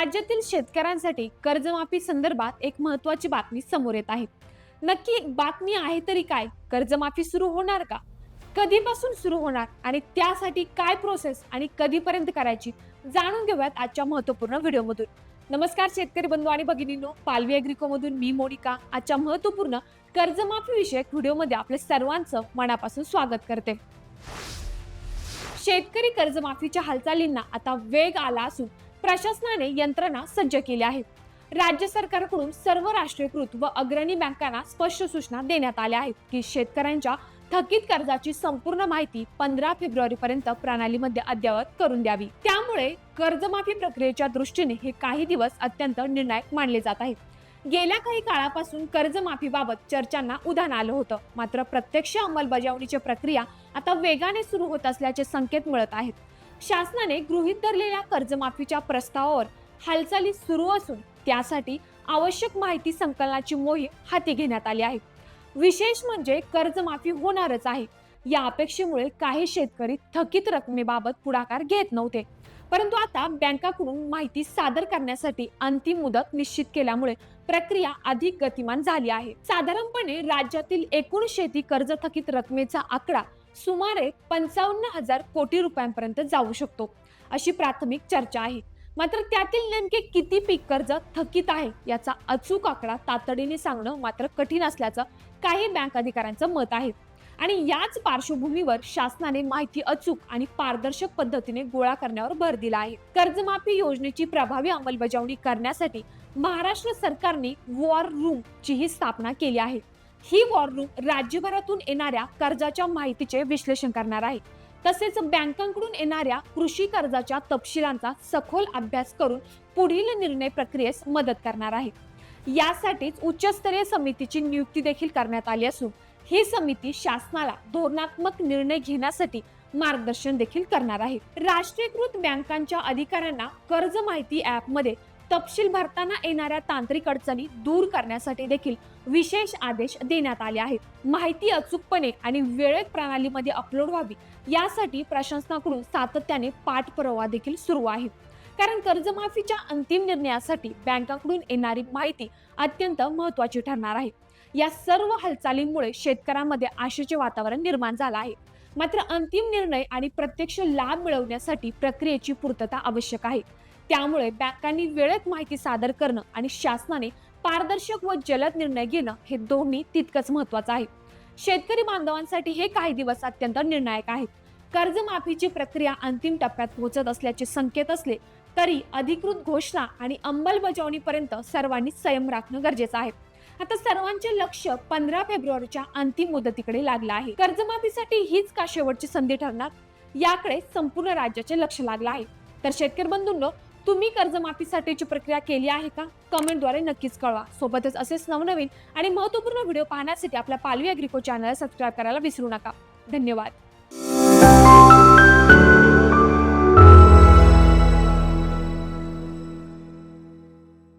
राज्यातील शेतकऱ्यांसाठी कर्जमाफी संदर्भात एक महत्वाची बातमी समोर येत आहे. नक्की बातमी आहे तरी काय? कर्जमाफी सुरू होणार का? कधीपासून सुरू होणार आणि त्यासाठी काय प्रोसेस आणि कधीपर्यंत करायची? जाणून घेऊयात आजच्या महत्त्वपूर्ण व्हिडिओमधून. नमस्कार शेतकरी बंधू आणि भगिनींनो पालवी अग्रिकोमधून मी मोनिका. आजच्या महत्त्वपूर्ण कर्जमाफी विषयक व्हिडिओमध्ये आपले सर्वांचं मनापासून स्वागत करते. शेतकरी कर्जमाफीच्या हालचालींना आता वेग आला असून प्रशासनाने यंत्रणा सज्ज केली आहे. राज्य सरकारकडून सर्व राष्ट्रीयकृत व अग्रणी बँकांना स्पष्ट सूचना देण्यात आल्या आहेत की शेतकऱ्यांच्या थकीत कर्जाची संपूर्ण माहिती पंधरा फेब्रुवारी पर्यंत प्रणालीमध्ये अद्ययावत करून द्यावी. त्यामुळे कर्जमाफी प्रक्रियेच्या दृष्टीने हे काही दिवस अत्यंत निर्णायक मानले जात आहेत गेल्या काही काळापासून कर्जमाफीबाबत चर्चांना उधाण आलं होतं. मात्र प्रत्यक्ष अंमलबजावणीची प्रक्रिया आता वेगाने सुरू होत असल्याचे संकेत मिळत आहेत. शासनाने गृहीत धरलेल्या कर्जमाफीच्या प्रस्तावावर हालचाली सुरू असून त्यासाठी आवश्यक माहिती संकलनाची मोहीम हाती घेण्यात आली आहे. विशेष म्हणजे कर्जमाफी होणारच आहे. या अपेक्षेमुळे काही शेतकरी थकीत रकमेबाबत पुढाकार घेत नव्हते. परंतु आता बँकाकडून माहिती सादर करण्यासाठी अंतिम मुदत निश्चित केल्यामुळे प्रक्रिया अधिक गतिमान झाली आहे. साधारणपणे राज्यातील एकूण शेती कर्ज थकीत रकमेचा आकडा सुमारे पंचावन्न हजार कोटी रुपयांपर्यंत जाऊ शकतो. अशी प्राथमिक चर्चा आहे. मात्र त्यातील नेमके किती पीक कर्ज थकीत आहे याचा अचूक आकडा तातडीने सांगणं मात्र कठीण असल्याचं काही बँक अधिकाऱ्यांचं मत आहे. आणि याच पार्श्वभूमीवर शासनाने माहिती अचूक आणि पारदर्शक पद्धतीने गोळा करण्यावर भर दिला आहे. कर्जमाफी योजनेची प्रभावी अंमलबजावणी करण्यासाठी महाराष्ट्र सरकारने वॉर रूम ची ही स्थापना केली आहे. ही वॉर रूम राज्यभरातून येणाऱ्या कर्जाच्या माहितीचे विश्लेषण करणार आहे. तसेच बँकांकडून येणाऱ्या कृषी कर्जाच्या तपशिलांचा सखोल अभ्यास करून पुढील निर्णय प्रक्रियेस मदत करणार आहे. यासाठीच उच्चस्तरीय समितीची नियुक्ती देखील करण्यात आली असून ही समिती शासनाला धोरणात्मक निर्णय घेण्यासाठी मार्गदर्शन देखील करणार आहे. राष्ट्रीयकृत बँकांच्या अधिकाऱ्यांना कर्ज माहिती ऍपमध्ये तपशील भरताना येणाऱ्या तांत्रिक अडचणी दूर करण्यासाठी देखील विशेष आदेश देण्यात आले आहेत. माहिती अचूकपणे आणि वेळेत प्रणालीमध्ये अपलोड व्हावी यासाठी प्रशासनाकडून सातत्याने पाठपुरावा देखील सुरू आहे. कारण कर्जमाफीच्या अंतिम निर्णयासाठी बँकांकडून येणारी माहिती अत्यंत महत्वाची ठरणार आहे. या सर्व हालचालींमुळे शेतकऱ्यांमध्ये आशेचे वातावरण निर्माण झालं आहे. मात्र अंतिम निर्णय आणि प्रत्यक्ष लाभ मिळवण्यासाठी प्रक्रियेची पूर्तता आवश्यक आहे. त्यामुळे बँकांनी वेळेत माहिती सादर करणं आणि शासनाने पारदर्शक व जलद निर्णय घेणं हे दोन्ही तितकंच महत्वाचं आहे. शेतकरी बांधवांसाठी हे काही दिवस अत्यंत निर्णायक आहेत. कर्जमाफीची प्रक्रिया अंतिम टप्प्यात पोहोचत असल्याचे संकेत असले तरी अधिकृत घोषणा आणि अंमलबजावणीपर्यंत सर्वांनी संयम राखणं गरजेचं आहे. आता सर्वांचे लक्ष पंधरा फेब्रुवारीच्या अंतिम मुदतीकडे लागलं आहे. कर्जमाफीसाठी हीच का शेवटची संधी ठरणार? याकडे संपूर्ण राज्याचे लक्ष लागलं आहे. तर शेतकरी बंधूंनो तुम्ही कर्जमाफीसाठीची प्रक्रिया केली आहे का? कमेंटद्वारे नक्कीच कळवा. सोबतच असेच नवनवीन आणि महत्त्वपूर्ण व्हिडिओ पाहण्यासाठी आपल्या पालवी अग्रिको चॅनल सबस्क्राईब करायला विसरू नका. धन्यवाद.